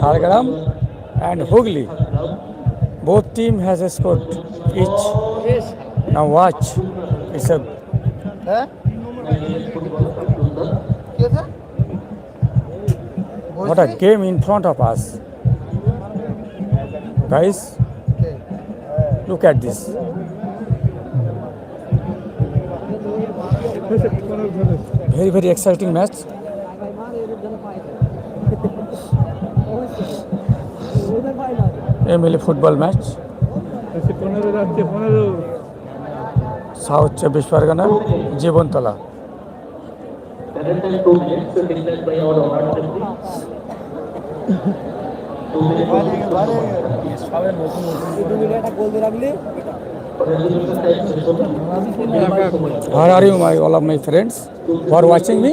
Jhargram and Hooghly. Both team has scored each. Now watch. It's a হ্যাঁ কি আছে what a game in front of us. Guys, look at this. Very very exciting match. MLA football match south চব্বিশ Pargana Jibantala by our honored assembly. Two minutes to resolution time session. How are you, my all of my friends who are watching me?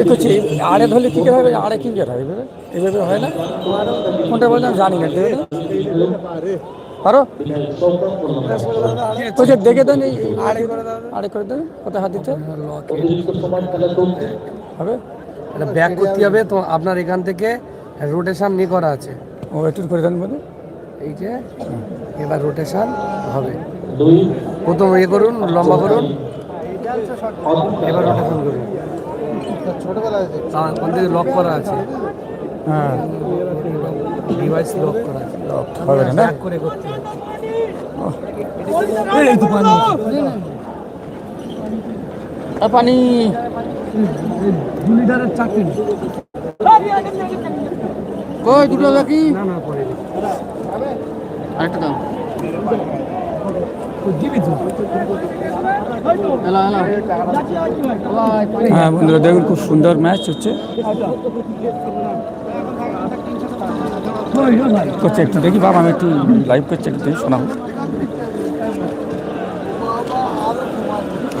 একটু আড়ে ধরলে কি হবে? আড়ে কি হয় এভাবে এভাবে হয় না? কোনটা বললাম জানি না। পারো বলছে দেখে দেন এই আড়ে আড়ে করে দেন কোথায় হাত দিতে? হবে? এটা ব্যাক করতে হবে তো আপনার এখান থেকে রোটেশন নিয়ে করা আছে। ও একটু করে দেন বলে এই যে এবার রোটেশন হবে। প্রথম ইয়ে করুন লম্বা করুন। এবার রোটেশন করুন। ওখান থেকে লক করা আছে? হ্যাঁ। ডিভাইস লক করা আছে। হবে না না করে করতে হবে। আ, পানি। দু লিটারের চাকরি। কই দুটো বাকি না না পরে আরেকটা দাও। হ্যাঁ বন্ধুরা, দেখুন খুব সুন্দর ম্যাচ হচ্ছে। করছে একটু, দেখি বাবা, আমি একটু লাইভ করছি, একটু দেখি শোনাবো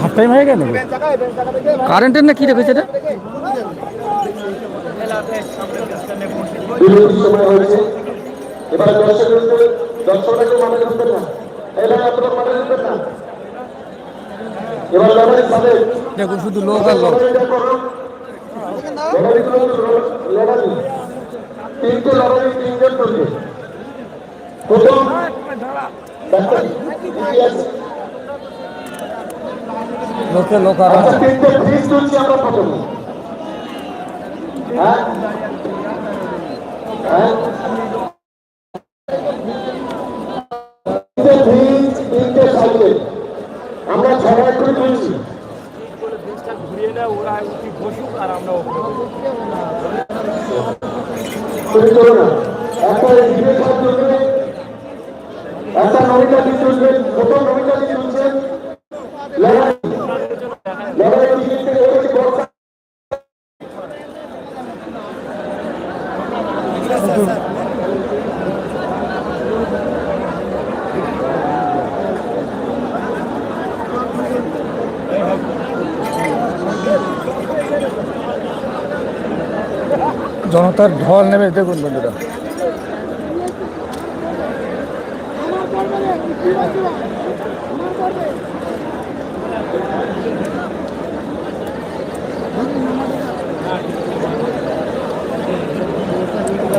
হাফ টাইম হয়ে গেল কারেন্টের না কি রেখেছে এটা এবার দর্শক দেখুন শুধু লোক আর লোক। তিনটে লড়াই তিনজন করবে। প্রথম লোকে লোক আর আচ্ছা তিনটে ফ্রিজ তুলছি আমরা প্রথমে। হ্যাঁ? হ্যাঁ? তিনটে আমরা সবাই করে দিয়েছি একটা নমিতা চলবে প্রথম নমিতা দিয়ে চলছেন লড়াই লড়াই টিকিট থেকে ওঠেছে বর্ষা জনতার ঢল নেবে দেখুন বন্ধুরা।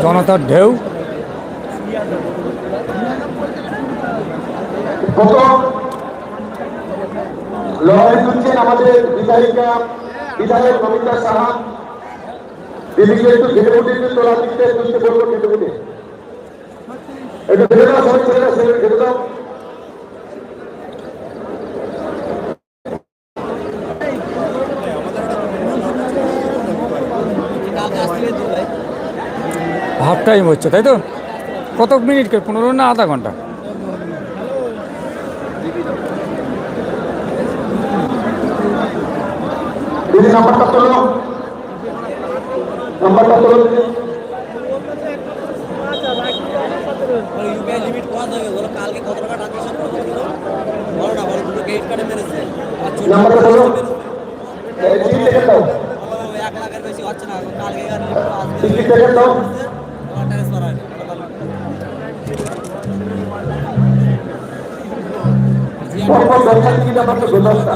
জনতার ঢেউ। লড়াই তুলছেন আমাদের বিধায়িকা বিধায়ক নমিতা সাহা। দিদিকে একটু উঠে একটু তোলা বলব একটু ঘিরে দাও সবাই ছেলে ঘিরে দাও হাফ টাইম হচ্ছে তাই তো? কত মিনিট পনেরো না আধা ঘণ্টা? নাম্বারটা কালকে কত টাকা ট্রানজাকশন করতে বলো না বলো ক্রেডিট কার্ডে মেরেছে আর ছোট নাম্বারটা তোলো এই টিকিট দাও। আর টিকিট দাও পরপর দশটা টিকিট আমার তো দশটা।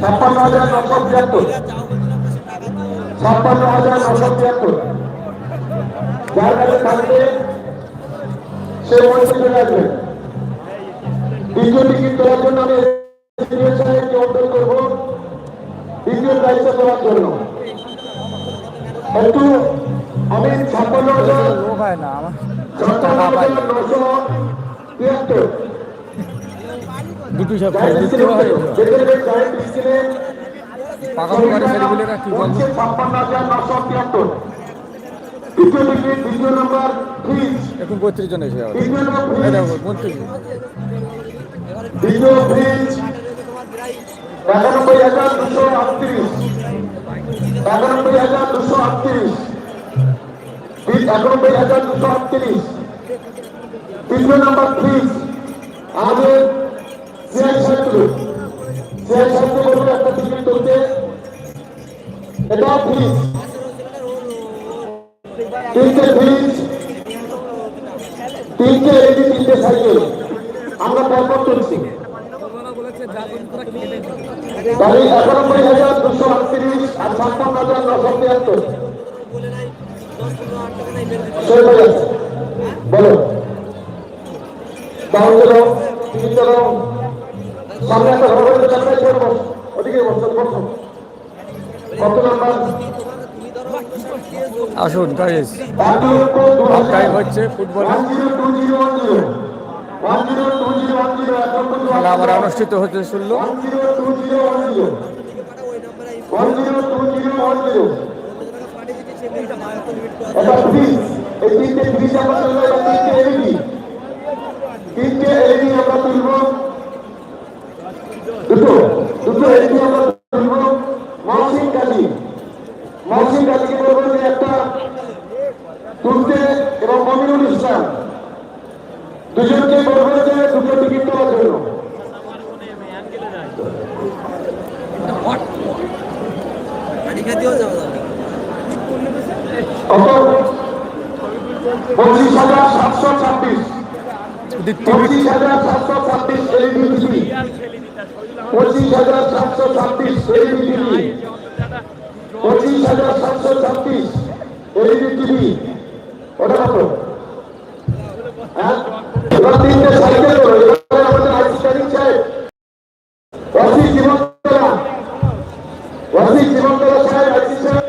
ছাপ্পান্ন হাজার নশো তিয়াত্তর ছাপ্পান্ন হাজার নশো তিয়াত্তর যার কাছে থাকবে সে মনে চলে আসবে দ্বিতীয় টিকিট দেওয়ার জন্য আমি দ্বিতীয় দায়িত্ব দেওয়ার জন্য একটু আমি ছাপ্পান্ন হাজার ছাপ্পান্ন হাজার নশো তিয়াত্তর। দুটো সব জায়েন্ট দিতে হয় স্ক্রিনে পাকা ছেলেগুলোরা কি বলব এখন বত্রিশ জন এসে যাবে একানব্বই হাজার দুশো আটত্রিশ একানব্বই হাজার দুশো আটত্রিশ। একানব্বই হাজার দুশো আটত্রিশ। তৃতীয় নম্বর ফ্রিজ। আমাদের সিআই ছাত্র সিআই ছাত্র বলুন একটা টিকিট তুলতে এটা ফ্রিজ তিনটে ফ্রিজ তিনটে এলইডি তিনটে সাইকেল আমরা পরপর তুলছি তাহলে একানব্বই হাজার সামনে একটা হয়ে যাবে ছেড়ে বস ওদিকে বসো বসো। কত নাম্বার? আসুন গাইস টাইম হচ্ছে ফুটবল খেলা আবার অনুষ্ঠিত হতে শুনলো। তিনটে এলইডি আমরা তুলবো। দুটো দুটো এলইডি আমরা তুলবো মহসিন কাজী মহসিন কাজীকে বলব যে একটা তুলতে এবং মমিনুল ইসলাম। দুজনকে বলব যে দুটো টিকিট দেওয়ার জন্য। পঁচিশ হাজার সাতশো ছাব্বিশ। পঁচিশ হাজার সাতশো ছাব্বিশ এলইডি পঁচিশ হাজার সাতশো ছাব্বিশ এলইডি টিভি। পঁচিশ হাজার সাতশো ছাব্বিশ এলইডি টিভি। ওটা কত হ্যাঁ? এবার তিনটে সাইকেল করো। আমাদের আইসি সাহেব ওয়াসি জীবনতলা ওয়াসি জীবনতলা সাহেব আইসি সাহেব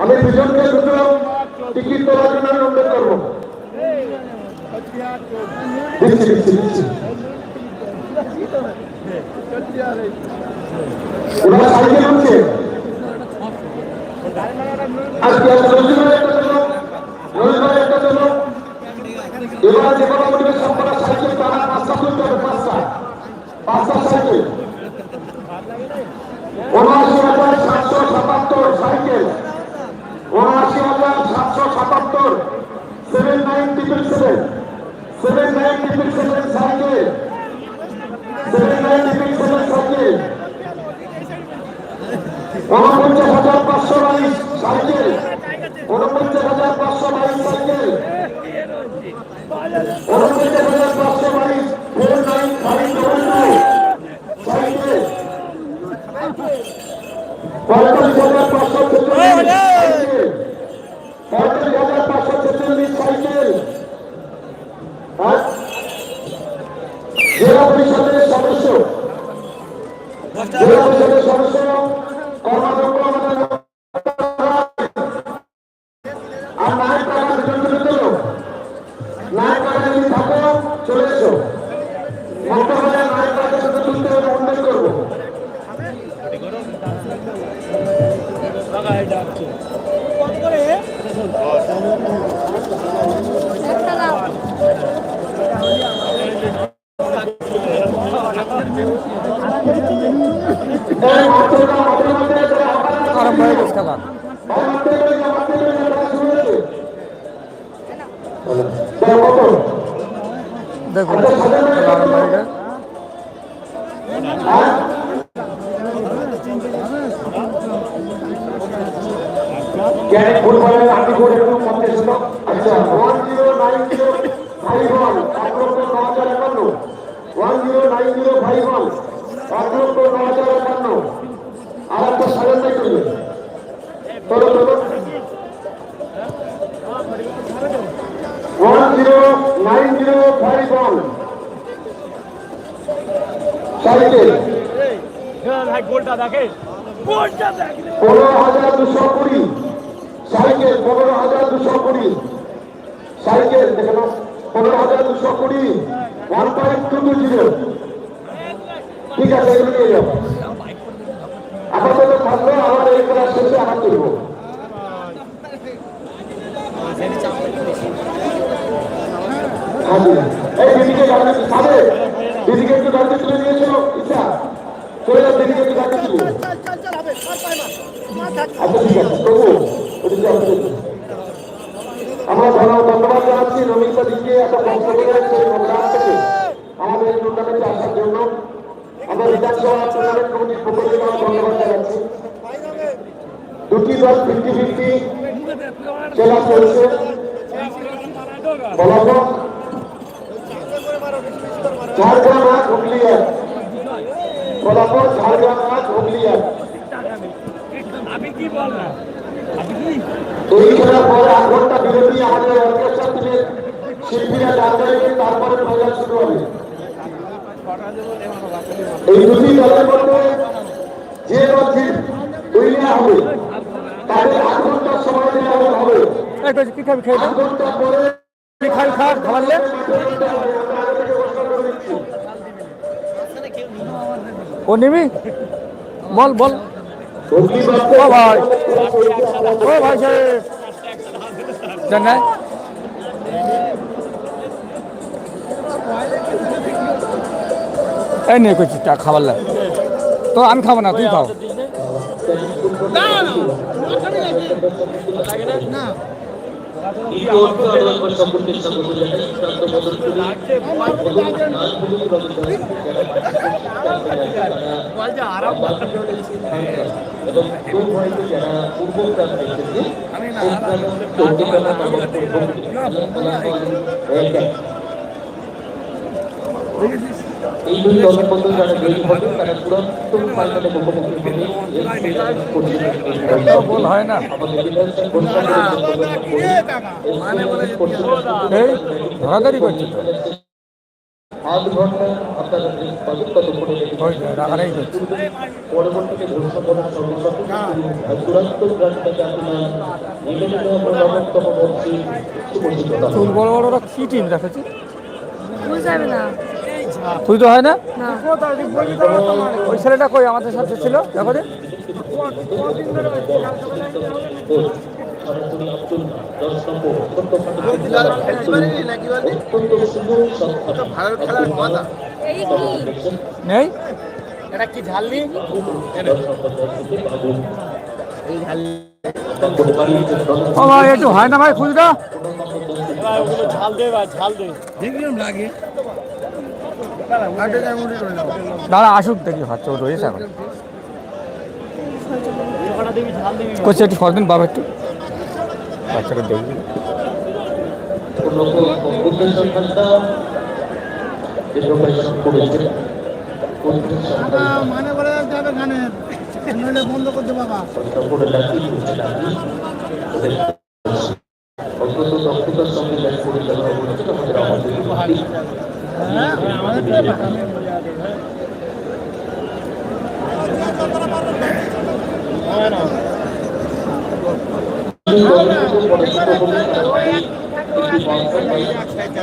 আমি দুজনকে দুটো টিকিট দেওয়ার জন্য আমি অনুরোধ করব দিচ্ছি দিচ্ছি দিচ্ছি ওরা সাইকেল হচ্ছে আজকে একটা জন্য রবিবার একটা দেবো এবার যে কোনো nine zero five one cycle পনেরো হাজার দুশো কুড়ি। সাইকেল পনেরো হাজার দুশো কুড়ি। সাইকেল দেখে নাও। পনেরো হাজার দুশো কুড়ি। One point two two zero. ঠিক আছে, এগুলো আমার এই ক্লাস শেষে আবার করব এই দিদিকে গাড়ি সাবে দিদিকে একটু গাড়ি তুলে নিয়েছিল ইচ্ছা? চলে যাও দিদিকে একটু গাড়ি তুলে। আচ্ছা ঠিক আছে। আপনি দেখুন। আমরা ধন্যবাদ জানাচ্ছি রমিতা দিকে একটা বক্তব্য রয়েছে কল্যাণ থেকে আমাদের এই টুর্নামেন্টে আসার জন্য। আমরা বিধানসভা টুর্নামেন্ট কমিটির পক্ষ থেকে আমরা ধন্যবাদ জানাচ্ছি। দুটি দল ফিফটি ফিফটি খেলা চলছে। বলাবো ঝাড়গ্রাম আট হুগলি এক বলাবো ঝাড়গ্রাম আট হুগলি এক এই খেলার পরে আট ঘণ্টা বিরতি আমাদের অর্কেস্ট্রা থেকে শিল্পীরা গান গাইবে তারপরে প্রোগ্রাম শুরু হবে। এই দুটি দলের মধ্যে যে দল উইনার হবে তাদের আট ঘণ্টার সময় দেওয়া হবে। আট ঘণ্টা পরে খাবি খা খাবারলে ও নিবি? বল বল। ভাই। ও ভাই জানাই এই নিয়ে করছি টা খাবার লাগে তো আমি খাব না, তুই খাও। স্বাগত এই দুই দলের যারা জয়ী হবে তারা পুরাতন ফাইনালে মুখোমুখি হবে হয় না ধরাধরি করছে আধ ঘণ্টা আপনারা পাবেন ততক্ষণে রেডি ওই রাখারাই করছে পরবর্তীতে ঘোষণা করার সঙ্গে সঙ্গে চূড়ান্ত গ্রান্টটাকে আপনার নিবেদিত নবমতম মন্ত্রী চুল বড় বড় ওরা কি টিম রেখেছে বুঝাবে না। তুই তো হয় না? না। ওই ছেলেটা কই আমাদের সাথে ছিল? দেখো যে। সরাসরি অত্যন্ত নেই? এটা কি ঝাললি ও ভাই একটু হয় না ভাই খুচরা দাঁড়া আসুক দেখি হচ্ছে রয়েছে এখন। করছে একটু সরদিন বাবা একটু। বাচ্চাকে দেখবি করেছে মানে বলে যাবে নইলে বন্ধ করতে বাবা। অত্যন্ত দক্ষতার সঙ্গে পরিচালনা করছেন আমাদের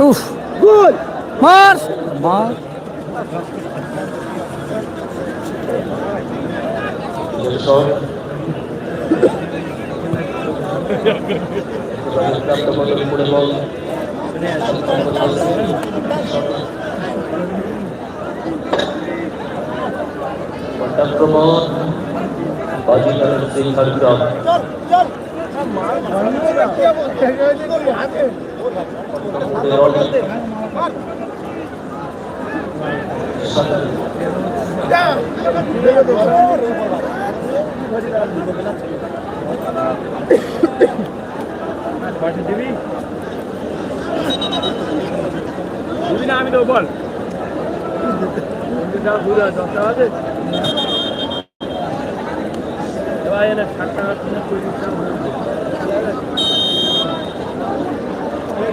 উফ। গুড মার মার আক্রমণ বাজিকারের সিং হরিগ্রাম আমি দেবো বল যা দূরে দশটা আছে এবার এনে কিনে চল্লিশ টাকা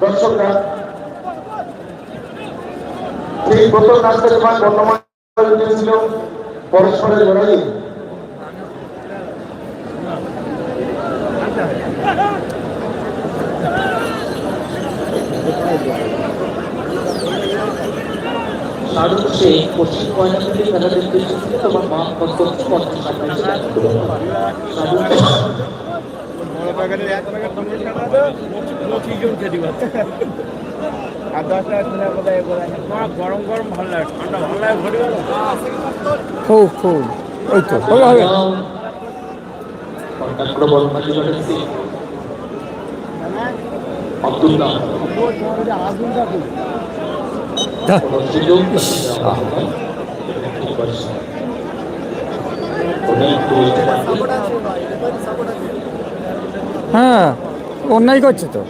দর্শকরা সেই প্রথম ম্যাচটা যখন গণ্যমান্য ছিল পরস্পরের লড়াই। তোমার পঞ্চাশ বড় প্যাকেটের এক প্যাকেট পঞ্চাশ লক্ষ্মী কেউ খেতে পারছে আর দশ টাকা কিনে কোথায় গরম গরম ভালো লাগে ঠান্ডা ভালো লাগে ঘড়ি খুব খুব ওই তো। হবে হবে আক্রমণ আব্দুল্লাহ। হ্যাঁ অন্যায় করছে তো।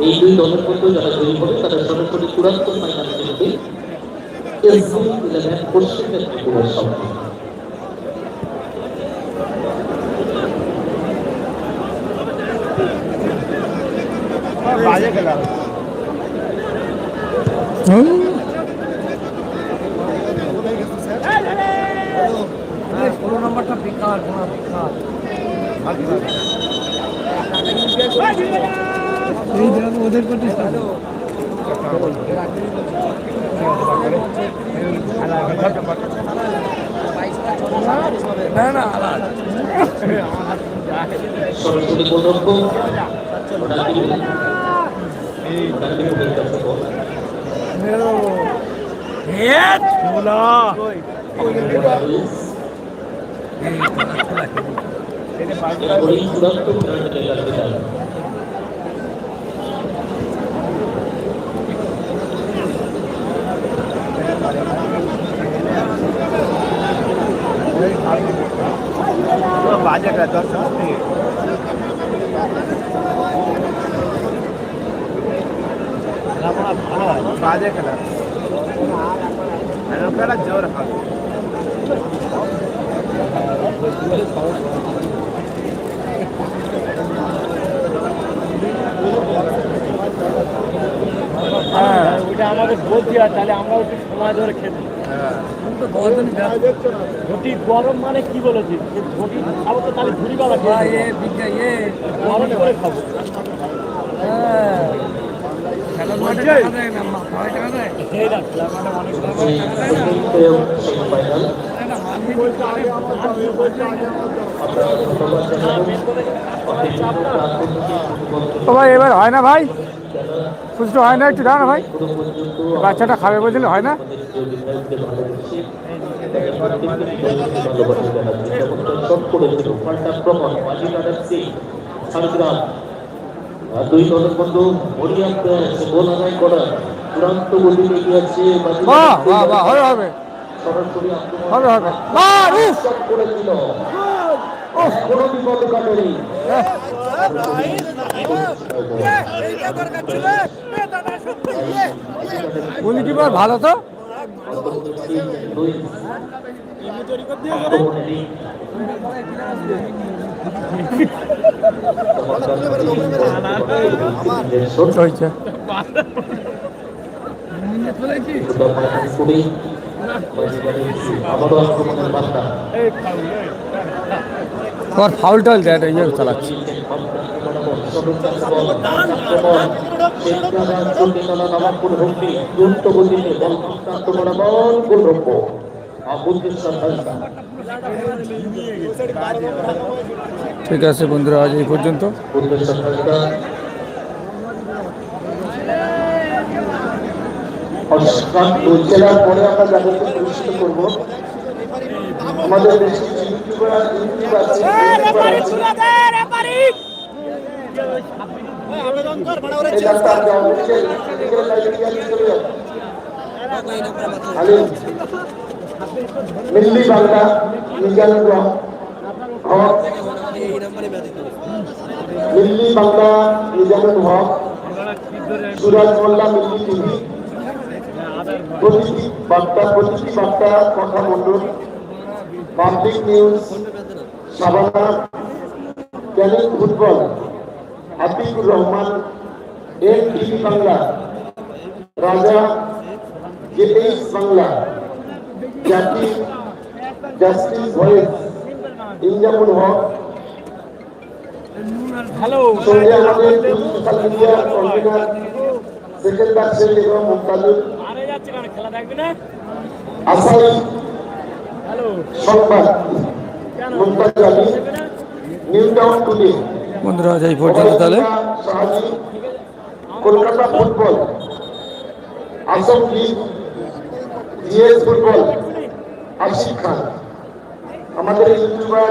এই দুই দলের মধ্যে যারা জয়ী হবে তারা সরাসরি চূড়ান্ত ফাইনালে খেলবে এসসি ইলেভেন পশ্চিম মেদিনীপুরের বাজে হুম ষোলো নম্বরটা বেকার ঘোড়া বেকার এই দেখো ওদের প্রতি না না আলাদা সরাসরি গোলরক্ষ ওটা কি ওটা কি ওদের কাছে বল মোলা এরপরেই চূড়ান্ত ফাইনালে খেলবে তারা বাজে খেলা। দর্শক থেকে বাজে খেলা জোর হবে হ্যাঁ ওইটা আমাদের বলছি আর তাহলে আমরাও একটু সময় ধরে খেতে ঘটি গরম মানে কি বলেছি ঘটি খাব তো তাহলে ঘুরি বাবা গরম করে খাব। এই রাখলাম মানে অনেক সেমিফাইনাল আমরা ধন্যবাদ জানাব ভাই এবার হয় না ভাই? সুস্থ হয় না একটু দাও না ভাই। বাচ্চাটা খাবে বলছিল হয় না? দুই দলের বন্ধু মরিয়াম গোল আদায় করা চূড়ান্ত গতিতে গিয়েছে বাহ বাহ বাহ হবে হবে সরাসরি আক্রমণ হবে হবে বাহ উফ! করে দিল কোনো বিপদ কাটেনি গোলকিপার ভালো তো ছোট হয়েছে ফাউল টাউল দেয় ইয়ে চালাচ্ছে। দ্রুত গতিতে বল সংক্রান্ত গোলরক্ষ ঠিক আছে বন্ধুরা আজ এই পর্যন্ত। জেলার পরে আমরা যাদেরকে পুরস্কৃত করব আমাদের মিল্লি বাংলা মিজানুর হক। মিল্লি বাংলা মিজানুর হক। সুরাজ মোল্লা, মিল্লি টিভি। প্রতিটি বার্তা, প্রতিটি football. Atikur Rahman N TV Bangla Raja JH Bangla জাতি justice voice Inzamul Haque hello. সঙ্গে আমাদের সোশ্যাল মিডিয়া কনভিনার সেকেন্ড বাক্সের এবং মুক্তাজুল আরে যাচ্ছে কেন? খেলা দেখবি না? আসাই হ্যালো। সংবাদ নিউ টাউন টুডে। বন্ধুরা আজ পর্যন্ত তাহলে। Kolkata football Assam league GS football Ashiq Khan. আমাদের ইউটিউবার